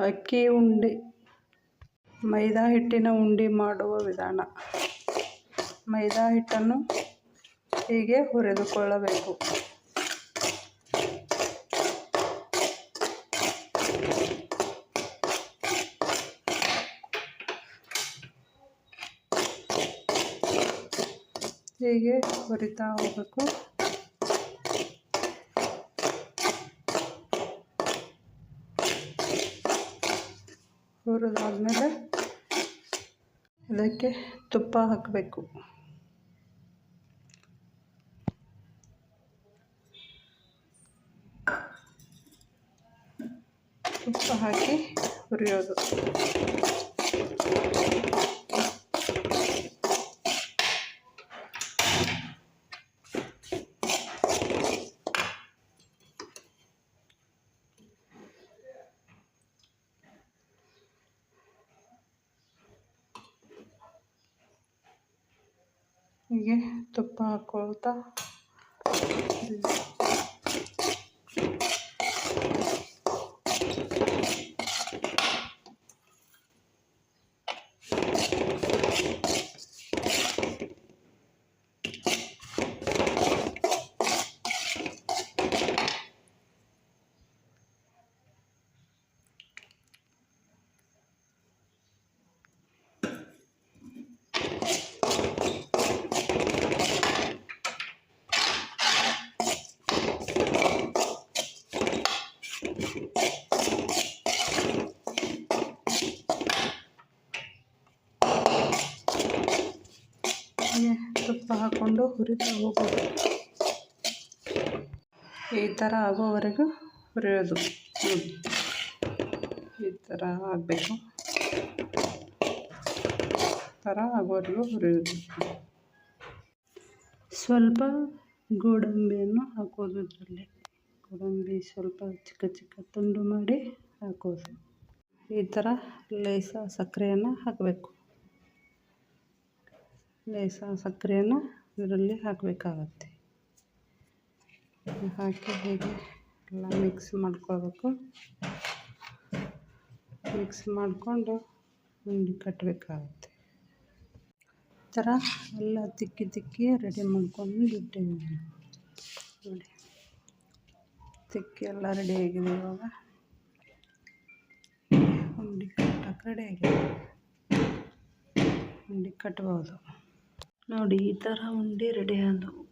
ಅಕ್ಕಿ ಉಂಡೆ ಮೈದಾ ಹಿಟ್ಟಿನ ಉಂಡೆ ಮಾಡುವ ವಿಧಾನ. ಮೈದಾ ಹಿಟ್ಟನ್ನು ಹೀಗೆ ಹುರಿದುಕೊಳ್ಳಬೇಕು. ಹೀಗೆ ಹುರಿತಾ ಹೋಗಬೇಕು. ಹುರಿದಾದ್ಮೇಲೆ ಇದಕ್ಕೆ ತುಪ್ಪ ಹಾಕಬೇಕು. ತುಪ್ಪ ಹಾಕಿ ಹುರಿಯೋದು. ಹೀಗೆ ತುಪ್ಪ ಹಾಕ್ಕೊಳ್ತಾ ಹೀಗೆ ತುಪ್ಪ ಹಾಕ್ಕೊಂಡು ಹುರಿತಾ ಹೋಗೋದು. ಈ ಥರ ಆಗೋವರೆಗೂ ಹುರಿಯೋದು. ಈ ಥರ ಆಗಬೇಕು. ಥರ ಆಗೋವರೆಗೂ ಹುರಿಯೋದು. ಸ್ವಲ್ಪ ಗೋಡಂಬಿಯನ್ನು ಹಾಕೋದು ಇದರಲ್ಲಿ. ಗೋಡಂಬಿ ಸ್ವಲ್ಪ ಚಿಕ್ಕ ಚಿಕ್ಕ ತುಂಡು ಮಾಡಿ ಹಾಕೋದು. ಈ ಥರ ಲೇಸ ಸಕ್ಕರೆಯನ್ನು ಹಾಕಬೇಕು. ಲೇಸ, ಸಕ್ಕರೆಯನ್ನು ಇದರಲ್ಲಿ ಹಾಕಬೇಕಾಗತ್ತೆ. ಹಾಕಿ ಹೀಗೆ ಎಲ್ಲ ಮಿಕ್ಸ್ ಮಾಡ್ಕೊಳ್ಬೇಕು. ಮಿಕ್ಸ್ ಮಾಡಿಕೊಂಡು ಉಂಡೆ ಕಟ್ಟಬೇಕಾಗುತ್ತೆ ಈ ಥರ ಎಲ್ಲ ತಿಕ್ಕಿ ತಿಕ್ಕಿ ರೆಡಿ ಮಾಡ್ಕೊಂಡು ಇಟ್ಟಿದ್ದೀನಿ ನೋಡಿ. ತಿಕ್ಕಿ ಎಲ್ಲ ರೆಡಿ ಆಗಿದೆ ಇವಾಗ. ಉಂಡೆ ಕಟ್ಟಕ್ಕೆ ರೆಡಿ ಆಗಿದೆ. ಉಂಡೆ ಕಟ್ಬೋದು. ನೋಡಿ ಈ ಥರ ಉಂಡೆ ರೆಡಿ ಆದವು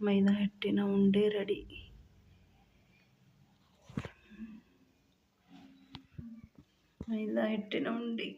ಮೈದಾ ಹಿಟ್ಟಿನ ಉಂಡೆ ರೆಡಿ ಮೈದಾ ಹಿಟ್ಟಿನ ಉಂಡೆ